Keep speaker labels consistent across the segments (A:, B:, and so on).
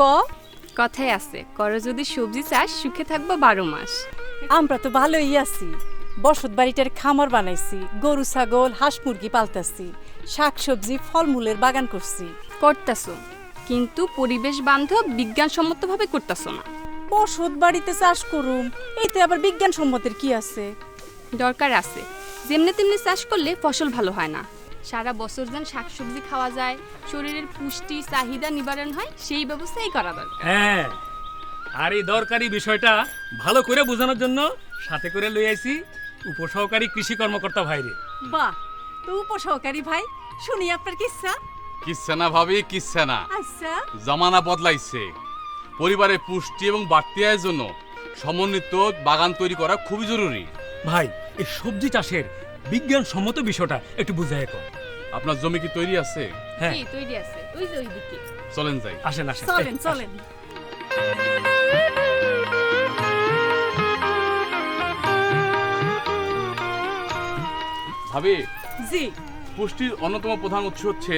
A: ক?
B: কথায় আছে, করো যদি সবজি চাষ সুখে থাকব বারো মাস।
A: আমরা তো ভালোই আছি। বসত বাড়িটার খামার বানাইছি গরু ছাগল হাঁস মুরগি পালতাছি শাক সবজি ফলমূলের বাগান করছি।
B: করতাছো কিন্তু পরিবেশ বান্ধব বিজ্ঞানসম্মতভাবে করতাছো না।
A: বসত বাড়িতে চাষ করুম এতে আবার বিজ্ঞান সম্মতের কি আছে?
B: দরকার আছে যেমনি তেমনি চাষ করলে ফসল ভালো হয় না। সারা বছর যেন শাকসবজি খাওয়া যায় শরীরের পুষ্টি চাহিদা নিবারণ হয় সেই ব্যবস্থাই করা দরকার।
C: হ্যাঁ আর এই দরকারি বিষয়টা ভালো করে বোঝানোর জন্য সাথে করে লই আইছি। উপসহকারী কৃষি কর্মকর্তা ভাইরে
A: বাহ তো উপসহকারী ভাই শুনি আপনার কিসা?
D: কিচ্ছা না ভাবি কিচ্ছা না।
A: আচ্ছা।
D: জামানা বদলাইছে। পরিবারে পুষ্টি এবং বাড়তি আয়ের জন্য সমন্বিত বাগান তৈরি করা খুবই জরুরি।
C: ভাই এই সবজি চাষের বিজ্ঞানসম্মত বিষয়টা একটু বুঝাই এখন
D: আপনার জমি কি তৈরি আছে?
C: হ্যাঁ।
B: তৈরি আছে। ওই যে ওই দিকে
D: চলেন যাই।
C: আসেন আসেন।
A: চলেন চলেন।
D: ভাবি
A: জি।
D: পুষ্টির অন্যতম প্রধান উৎস হচ্ছে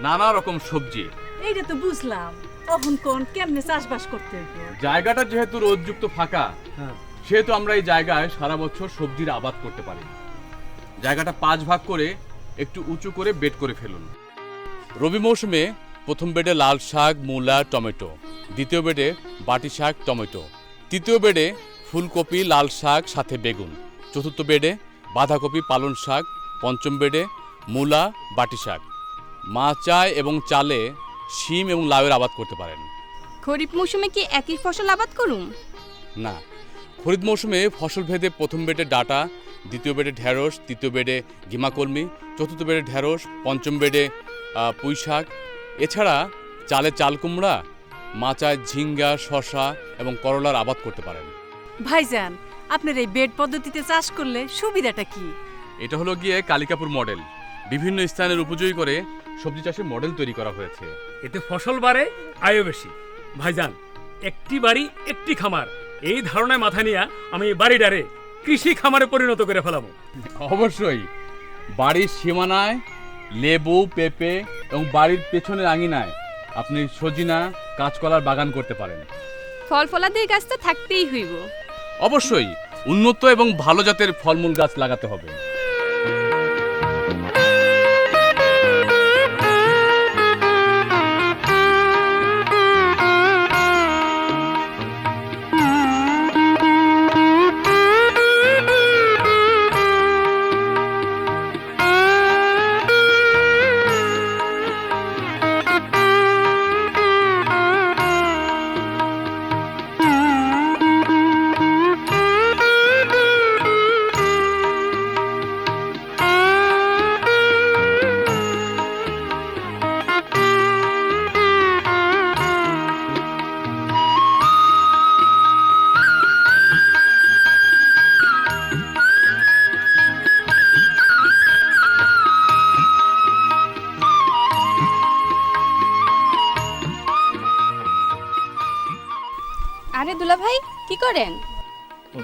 D: নানা রকম সবজি।
A: এইটা তো বুঝলাম। কখন কোন কেমনে চাষবাস করতে হইব?
D: জায়গাটা যেহেতু রোদযুক্ত ফাঁকা
C: হ্যাঁ।
D: সেহেতু আমরা এই জায়গায় সারা বছর সবজির আবাদ করতে পারি। জায়গাটা পাঁচ ভাগ করে একটু উঁচু করে বেড করে ফেলুন। রবি মৌসুমে প্রথম বেডে লাল শাক মূলা টমেটো। দ্বিতীয় বেডে বাটি শাক টমেটো। তৃতীয় বেডে ফুলকপি লাল শাক সাথে বেগুন। চতুর্থ বেডে বাঁধাকপি পালন শাক পঞ্চম বেডে মূলা বাটি শাক। মাচায় এবং চালে শিম এবং লাউয়ের আবাদ করতে পারেন।
B: খরিফ মৌসুমে কি একই ফসল আবাদ করুন
D: না। খরিদ মৌসুমে ফসল ভেদে প্রথম বেডে ডাটা দ্বিতীয় বেডে ঢ্যাঁড়স তৃতীয় বেডে ঘিমাকলমি চতুর্থ বেডে ঢ্যাঁড়স পঞ্চম বেডে পুঁই শাক। এছাড়া চালে চাল কুমড়া মাচায় ঝিঙ্গা শশা এবং করলার আবাদ করতে পারেন।
A: ভাইজান আপনার এই বেড পদ্ধতিতে চাষ করলে সুবিধাটা কি?
D: এটা হলো গিয়ে কালিকাপুর মডেল। বিভিন্ন স্থানের উপযোগী করে সবজি চাষের মডেল তৈরি করা হয়েছে।
C: এতে ফসল বাড়ে আয়ও বেশি। ভাইজান একটি বাড়ি একটি খামার এই ধারণায় মাথা নিয়ে আমি এই বাড়িটারে কৃষি খামারে পরিণত করে ফেলাবো।
D: অবশ্যই। বাড়ির সীমানায় লেবু পেঁপে এবং বাড়ির পেছনের আঙিনায় আপনি সজিনা কাঁচকলার বাগান করতে পারেন।
B: ফল ফলাদের গাছ তো থাকতেই হইব।
D: অবশ্যই উন্নত এবং ভালো জাতের ফলমূল গাছ লাগাতে হবে।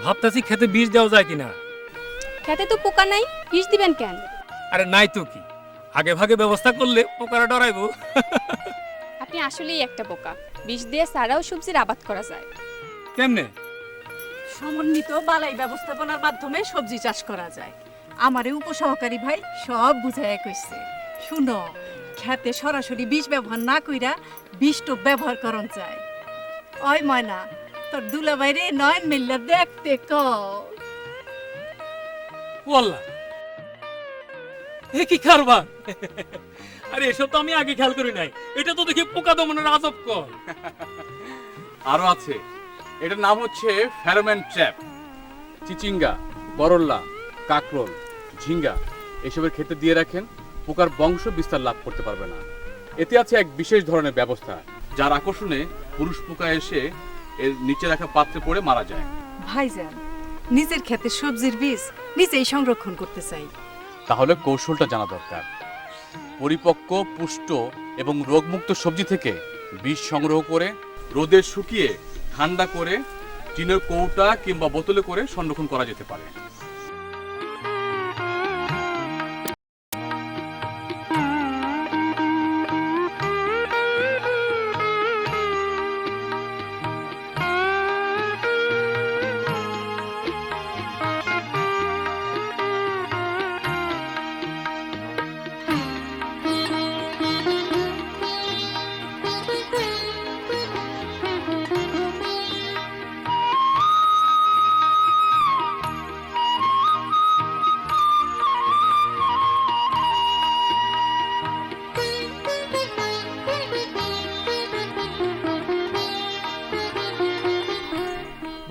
C: ভাবতেছি খেতে বীজ দেওয়া যায় কিনা?
B: খেতে তো পোকা নাই বিষ দিবেন কেন?
C: আরে নাই তো কি? আগে ভাগে ব্যবস্থা করলে পোকারা ডরাইবো।
B: আপনি আসলেই একটা পোকা বিষ দিয়ে সারাও সবজির আবাদ করা যায়।
C: কেমনে?
A: সমন্বিত বালাই ব্যবস্থাপনার মাধ্যমে সবজি চাষ করা যায়। আমারে উপসহকারী ভাই সব বুঝাইয়া কইছে। শুনো খেতে সরাসরি বিষ ব্যবহার না কইরা বিষ টোপ ব্যবহার করন যায়। ওই ময়না তোর দুলা বাইরে নয়ন মিল্লা দেখতে ক।
C: ওয়াল্লা। এ কি কারবার? আরে এসব তো আমি আগে খেয়াল করি নাই। এটা তো দেখি পোকা দমনের আজব কর
D: আরও আছে। এটার নাম হচ্ছে ফেরোম্যান ট্র্যাপ। চিচিঙ্গা করল্লা কাকরোল ঝিঙ্গা এসবের ক্ষেত্রে দিয়ে রাখেন পোকার বংশ বিস্তার লাভ করতে পারবে না। এতে আছে এক বিশেষ ধরনের ব্যবস্থা যার আকর্ষণে পুরুষ পোকা এসে এর নিচে রাখা পাত্রে পড়ে মারা যায়।
A: ভাইজান নিজের ক্ষেতে সবজির বীজ নিজেই সংরক্ষণ করতে চাই।
D: তাহলে কৌশলটা জানা দরকার। পরিপক্ক পুষ্ট এবং রোগমুক্ত সবজি থেকে বীজ সংগ্রহ করে রোদে শুকিয়ে ঠান্ডা করে টিনের কৌটা কিংবা বোতলে করে সংরক্ষণ করা যেতে পারে।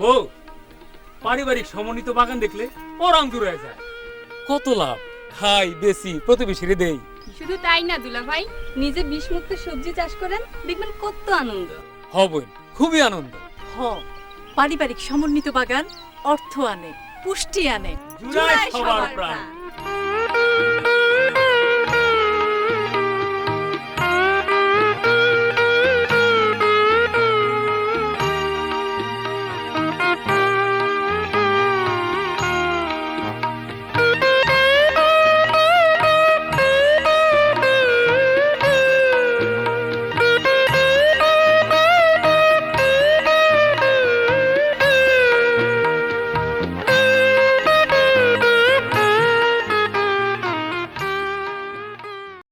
C: বউ পারিবারিক সমন্বিত বাগান দেখলে পরাং দূর হয়ে যায়। কত লাভ? খাই বেশি প্রতিবেশীরে দেই।
B: শুধু তাই না দুলা ভাই নিজে বিষমুক্ত সবজি চাষ করেন দেখবেন কত আনন্দ।
C: হবই খুবই আনন্দ।
A: হ পারিবারিক সমন্বিত বাগান অর্থ আনে পুষ্টি আনে।
C: জুড়ায় সবার প্রাণ।